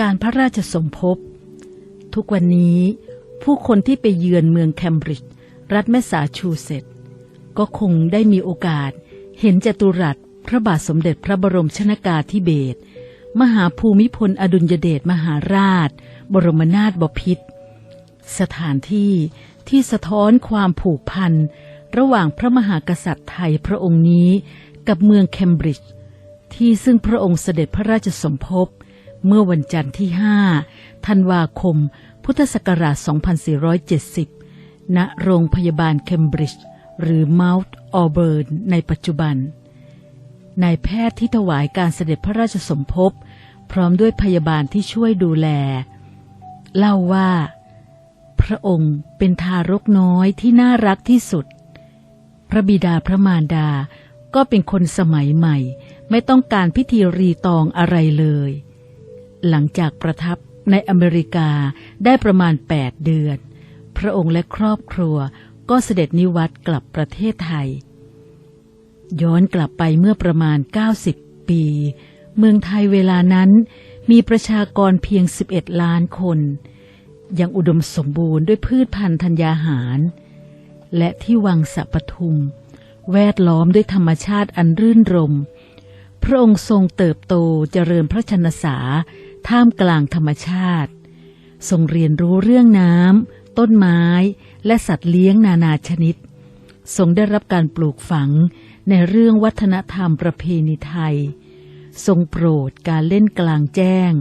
การพระราชสมภพ ทุกวันนี้ผู้คนที่ไปเยือนเมืองแคมบริดจ์รัฐแมสซาชูเซตส์ก็คงได้มีโอกาสเห็นจตุรัสพระบาทสมเด็จพระบรมชนากาธิเบศรมหาภูมิพลอดุลยเดชมหาราช บรมนาถบพิตรสถานที่ที่สะท้อนความผูกพัน ระหว่างพระมหากษัตริย์ไทยพระองค์นี้กับเมืองเคมบริดจ์ที่ซึ่งพระองค์เสด็จพระราชสมภพ เมื่อวันจันทร์ที่ 5 ธันวาคม พุทธศักราช 2470 ณ โรงพยาบาลเคมบริดจ์ หรือเมาท์ออเบิร์น ในปัจจุบัน นายแพทย์ที่ถวายการเสด็จพระราชสมภพ พร้อมด้วยพยาบาลที่ช่วยดูแล เล่าว่า พระองค์เป็นทารกน้อยที่น่ารักที่สุด พระบิดาพระมารดาก็เป็นคนสมัยใหม่ ไม่ต้องการพิธีรีตองอะไรเลย หลังจากประทับในอเมริกาได้ประมาณ 8 เดือน พระองค์และครอบครัวก็เสด็จนิวัตกลับประเทศไทย ย้อนกลับไปเมื่อประมาณ 90 ปี เมืองไทยเวลานั้นมีประชากรเพียง 11 ล้านคน ยังอุดมสมบูรณ์ด้วยพืชพันธุ์ธัญญาหาร และที่วังสัปทุม แวดล้อมด้วยธรรมชาติอันรื่นรม พระองค์ทรงเติบโตเจริญพระชนสา ท่ามกลางธรรมชาติ ทรงเรียนรู้เรื่องน้ำต้นไม้และสัตว์เลี้ยงนานาชนิด ทรงได้รับการปลูกฝังในเรื่องวัฒนธรรมประเพณีไทย ทรงโปรดการเล่นกลางแจ้ง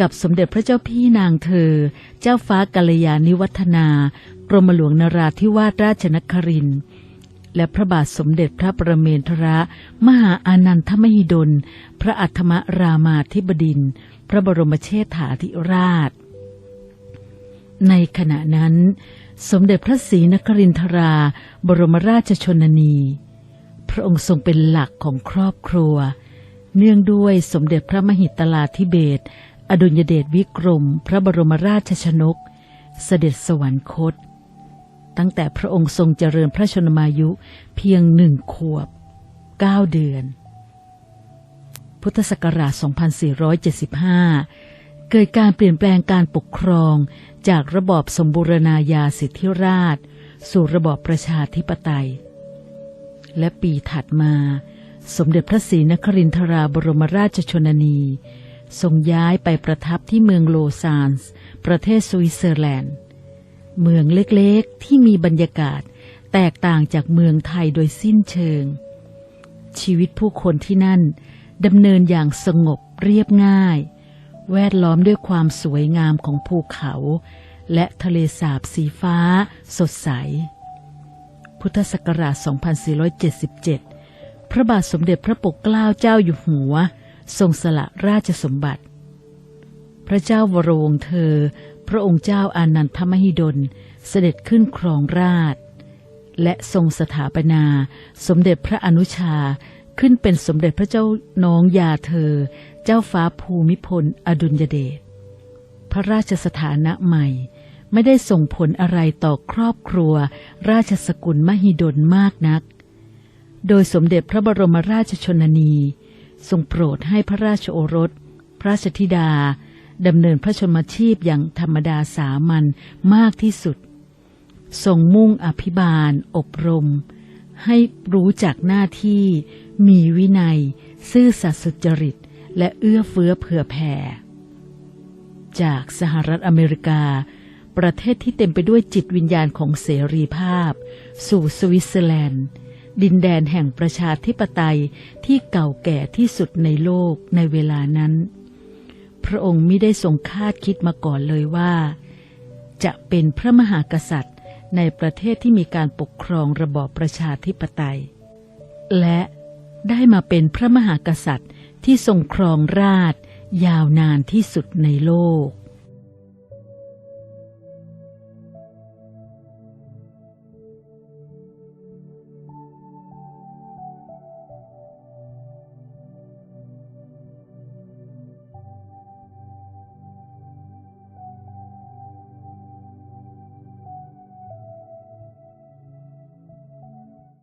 กับสมเด็จพระเจ้าพี่นางเธอ เจ้าฟ้ากัลยาณิวัฒนากรมหลวงนราธิวาสราชนครินทร์ และพระบาทสมเด็จพระประเมนทรมหาอานันทมหิดล พระอัฏฐมรามาธิบดิน พระบรมเชษฐาธิราช ในขณะนั้น สมเด็จพระศรีนครินทรา บรมราชชนนี พระองค์ทรงเป็นหลักของครอบครัว เนื่องด้วยสมเด็จพระมหิตลาธิเบศอดุลยเดชวิกรม พระบรมราชชนก เสด็จสวรรคต ตั้งแต่พระองค์ทรงเจริญพระชนมายุเพียงหนึ่งขวบเก้าเดือน พุทธศักราช 2475 เกิดการเปลี่ยนแปลงการปกครองจากระบอบสมบูรณาญาสิทธิราช สู่ระบอบประชาธิปไตย และปีถัดมา สมเด็จพระศรีนครินทราบรมราชชนนี ทรงย้ายไปประทับที่เมืองโลซานส์ ประเทศสวิตเซอร์แลนด์ เมืองเล็กๆที่มีบรรยากาศแตกต่างจากเมืองไทยโดยสิ้นเชิง ชีวิตผู้คนที่นั่นดำเนินอย่างสงบเรียบง่าย แวดล้อมด้วยความสวยงามของภูเขา และทะเลสาบสีฟ้าสดใส พุทธศักราช 2477 พระบาทสมเด็จพระปกเกล้าเจ้าอยู่หัว ทรงสละราชสมบัติ พระเจ้าวรวงเธอ ระองค์เจ้าอานันทมหิดลเสด็จขึ้นครองราช และทรงสถาปนาสมเด็จพระอนุชาขึ้นเป็นสมเด็จพระเจ้าน้องยาเธอ เจ้าฟ้าภูมิพลอดุลยเดชพระราชสถานะใหม่ ไม่ได้ส่งผลอะไรต่อครอบครัว ราชสกุลมหิดลมากนัก โดยสมเด็จพระบรมราชชนนี ทรงโปรดให้พระราชโอรส พระราชธิดา ดำเนินพระชนมชีพอย่างธรรมดาสามัญมากที่สุด ทรงมุ่งอภิบาล อบรม ให้รู้จักหน้าที่ มีวินัย ซื่อสัตย์สุจริต และเอื้อเฟื้อเผื่อแผ่ จากสหรัฐอเมริกา ประเทศที่เต็มไปด้วยจิตวิญญาณของเสรีภาพ สู่สวิตเซอร์แลนด์ดินแดนแห่งประชาธิปไตยที่เก่าแก่ที่สุดในโลกในเวลานั้น พระองค์ไม่ได้ทรงคาดคิดมาก่อนเลยว่า จะเป็นพระมหากษัตริย์ในประเทศที่มีการปกครองระบอบประชาธิปไตย และได้มาเป็นพระมหากษัตริย์ที่ทรงครองราชยาวนานที่สุดในโลก